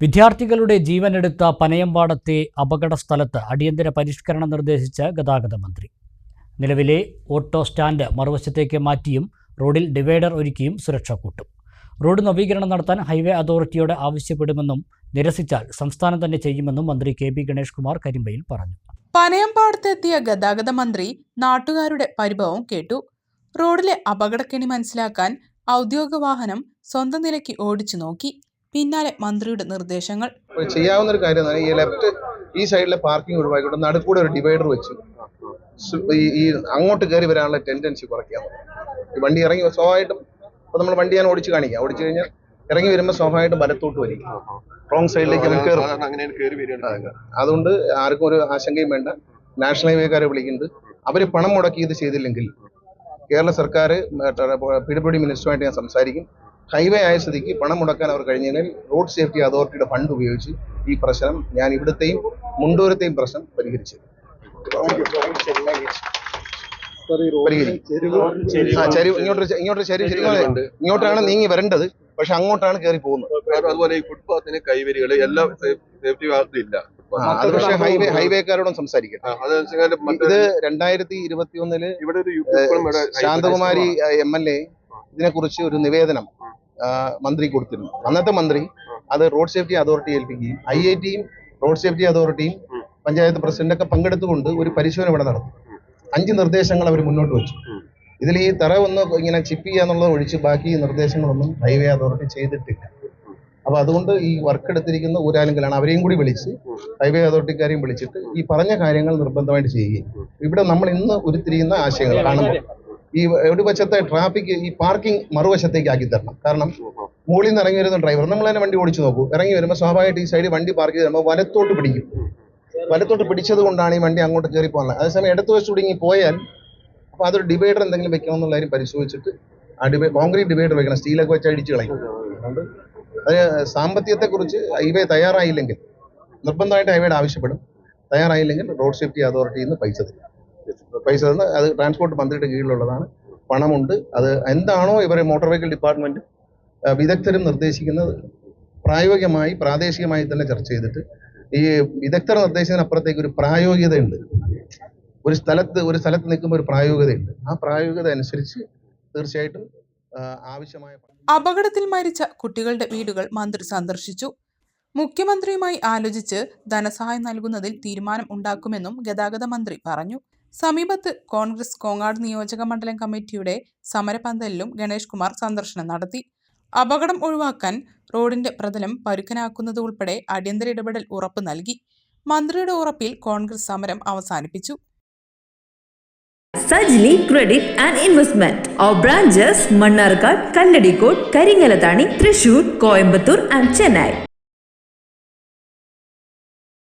വിദ്യാർത്ഥികളുടെ ജീവനെടുത്ത പനയമ്പാടത്തെ അപകട സ്ഥലത്ത് അടിയന്തര പരിഷ്കരണം നിർദ്ദേശിച്ച ഗതാഗത മന്ത്രി. നിലവിലെ ഓട്ടോ സ്റ്റാൻഡ് മറുവശത്തേക്ക് മാറ്റിയും റോഡിൽ ഡിവൈഡർ ഒരുക്കിയും സുരക്ഷ കൂട്ടും. റോഡ് നവീകരണം നടത്താൻ ഹൈവേ അതോറിറ്റിയോട് ആവശ്യപ്പെടുമെന്നും നിരസിച്ചാൽ സംസ്ഥാനം തന്നെ ചെയ്യുമെന്നും മന്ത്രി കെ ബി ഗണേഷ് കുമാർ കരിമ്പയിൽ പറഞ്ഞു. പനയമ്പാടത്തെത്തിയ ഗതാഗത മന്ത്രി നാട്ടുകാരുടെ പരിഭവം കേട്ടു. റോഡിലെ അപകടക്കെണി മനസ്സിലാക്കാൻ ഔദ്യോഗിക വാഹനം സ്വന്തം നിലയ്ക്ക് ഓടിച്ചു നോക്കി. പിന്നാലെ മന്ത്രിയുടെ നിർദ്ദേശങ്ങൾ. ചെയ്യാവുന്ന ഒരു കാര്യം ഈ ലെഫ്റ്റ് ഈ സൈഡിലെ പാർക്കിംഗ് ഒഴിവാക്കിയിട്ട് നടുക്കൂടെ ഒരു ഡിവൈഡർ വെച്ച് ഈ അങ്ങോട്ട് കയറി വരാനുള്ള ടെൻഡൻസി കുറയ്ക്കാം. ഈ വണ്ടി ഇറങ്ങി സ്വാഭാവികമായിട്ടും ഇപ്പൊ നമ്മൾ വണ്ടി ഞാൻ ഓടിച്ച് കാണിക്കാം. ഓടിച്ചു കഴിഞ്ഞാൽ ഇറങ്ങി വരുമ്പോൾ സ്വാഭാവികമായിട്ടും വലത്തോട്ട് വരിക റോങ് സൈഡിലേക്ക് നമുക്ക് കയറും അതുകൊണ്ട് ആർക്കും ഒരു ആശങ്കയും വേണ്ട. നാഷണൽ ഹൈവേക്കാരെ വിളിക്കുന്നുണ്ട്. അവർ പണം മുടക്കി ഇത് ചെയ്തില്ലെങ്കിൽ കേരള സർക്കാർ പിടിപിടി മിനിസ്റ്ററുമായിട്ട് ഞാൻ സംസാരിക്കും. ഹൈവേ ആയ സ്ഥിതിക്ക് പണം മുടക്കാൻ അവർ കഴിഞ്ഞതിനാൽ റോഡ് സേഫ്റ്റി അതോറിറ്റിയുടെ ഫണ്ട് ഉപയോഗിച്ച് ഈ പ്രശ്നം ഞാൻ ഇവിടുത്തെയും മുണ്ടൂരത്തെയും പ്രശ്നം പരിഹരിച്ചു. ഇങ്ങോട്ട് ശരിക്കും ഇങ്ങോട്ടാണ് നീങ്ങി വരേണ്ടത്. പക്ഷെ അങ്ങോട്ടാണ് കയറി പോകുന്നത്. അതുപോലെ ഈ ഫുട്പാത്തിന് കൈവരികൾ എല്ലാം സേഫ്റ്റി ഭാഗത്തും ഇല്ല. ആ, അത് പക്ഷേ ഹൈവേ ഹൈവേക്കാരോടും സംസാരിക്കട്ടെ ഇത് രണ്ടായിരത്തി ഇരുപത്തി ഒന്നിൽ ശാന്തകുമാരി എം എൽ എ ഇതിനെക്കുറിച്ച് ഒരു നിവേദനം. മന്ത്രി കൊടുത്തിരുന്നു. അന്നത്തെ മന്ത്രി അത് റോഡ് സേഫ്റ്റി അതോറിറ്റി ഏൽപ്പിക്കുകയും ഐ ഐ ടിയും റോഡ് സേഫ്റ്റി അതോറിറ്റിയും പഞ്ചായത്ത് പ്രസിഡന്റൊക്കെ പങ്കെടുത്തുകൊണ്ട് ഒരു പരിശോധന ഇവിടെ നടത്തി. അഞ്ച് നിർദ്ദേശങ്ങൾ അവർ മുന്നോട്ട് വെച്ചു. ഇതിൽ ഈ തറ ഒന്ന് ഇങ്ങനെ ചിപ്പ് ചെയ്യാന്നുള്ളത് ഒഴിച്ച് ബാക്കി നിർദ്ദേശങ്ങളൊന്നും ഹൈവേ അതോറിറ്റി ചെയ്തിട്ടില്ല. അപ്പൊ അതുകൊണ്ട് ഈ വർക്ക് എടുത്തിരിക്കുന്ന ഊരാലുങ്കലാണ് അവരെയും കൂടി വിളിച്ച് ഹൈവേ അതോറിറ്റിക്കാരെയും വിളിച്ചിട്ട് ഈ പറഞ്ഞ കാര്യങ്ങൾ നിർബന്ധമായിട്ട് ചെയ്യുകയും. ഇവിടെ നമ്മൾ ഇന്ന് ഉരുത്തിരിയുന്ന ആശയങ്ങൾ കാണുമ്പോൾ ഈ ഒരു വശത്തെ ട്രാഫിക് ഈ പാർക്കിംഗ് മറുവശത്തേക്ക് ആക്കി തരണം. കാരണം മുകളിൽ നിന്ന് ഇറങ്ങി വരുന്ന ഡ്രൈവർ നമ്മൾ തന്നെ വണ്ടി ഓടിച്ചു നോക്കൂ. ഇറങ്ങി വരുമ്പോൾ സ്വാഭാവികമായിട്ട് ഈ സൈഡിൽ വണ്ടി പാർക്ക് ചെയ്ത് വലത്തോട്ട് പിടിക്കും. വലത്തോട്ട് പിടിച്ചത് കൊണ്ടാണ് ഈ വണ്ടി അങ്ങോട്ട് കയറി പോകുന്നത് അതേസമയം ഇടത്ത് വെച്ച് ഇങ്ങനെ പോയാൽ അപ്പോൾ അതൊരു ഡിവൈഡർ എന്തെങ്കിലും വെക്കണമെന്നുള്ള കാര്യം പരിശോധിച്ചിട്ട് ആ ഡിവൈ കോൺക്രീറ്റ് ഡിവൈഡർ വെക്കണം. സ്റ്റീലൊക്കെ വെച്ച് അടിച്ച് കളയും. അതുകൊണ്ട് സാമ്പത്തികത്തെ കുറിച്ച് ഹൈവേ തയ്യാറായില്ലെങ്കിൽ നിർബന്ധമായിട്ട് ഹൈവേയുടെ ആവശ്യപ്പെടും. തയ്യാറായില്ലെങ്കിൽ റോഡ് സേഫ്റ്റി അതോറിറ്റിയിൽ നിന്ന് പൈസ തരും. പൈസ തന്ന് അത് ട്രാൻസ്പോർട്ട് മന്ത്രിയുടെ കീഴിലുള്ളതാണ്. പണമുണ്ട്. അത് എന്താണോ ഇവരെ മോട്ടോർ വെഹിക്കിൾ ഡിപ്പാർട്ട്മെന്റ് വിദഗ്ധരും നിർദ്ദേശിക്കുന്നത് പ്രായോഗികമായി പ്രാദേശികമായി തന്നെ ചർച്ച ചെയ്തിട്ട് ഈ വിദഗ്ധർ നിർദ്ദേശത്തിനപ്പുറത്തേക്ക് ഒരു പ്രായോഗികതയുണ്ട്. ഒരു സ്ഥലത്ത് ഒരു സ്ഥലത്ത് നിൽക്കുമ്പോൾ ഒരു പ്രായോഗികതയുണ്ട്. ആ പ്രായോഗികത അനുസരിച്ച് തീർച്ചയായിട്ടും ആവശ്യമായ അപകടത്തിൽ മരിച്ച കുട്ടികളുടെ വീടുകൾ മന്ത്രി സന്ദർശിച്ചു. മുഖ്യമന്ത്രിയുമായി ആലോചിച്ച് ധനസഹായം നൽകുന്നതിൽ തീരുമാനം ഉണ്ടാക്കുമെന്നും ഗതാഗത മന്ത്രി പറഞ്ഞു. സമീപത്ത് കോൺഗ്രസ് കോങ്ങാട് നിയോജക മണ്ഡലം കമ്മിറ്റിയുടെ സമരപന്തലിലും ഗണേഷ് കുമാർ സന്ദർശനം നടത്തി. അപകടം ഒഴിവാക്കാൻ റോഡിന്റെ പ്രതലം പരുക്കനാക്കുന്നത് ഉൾപ്പെടെ അടിയന്തര ഇടപെടൽ ഉറപ്പ് നൽകി. മന്ത്രിയുടെ ഉറപ്പിൽ കോൺഗ്രസ് സമരം അവസാനിപ്പിച്ചു. Sajli credit and investment. Our branches Mannarkkad Kalladikode കരിങ്ങലതാണി Thrissur Coimbatore and Chennai.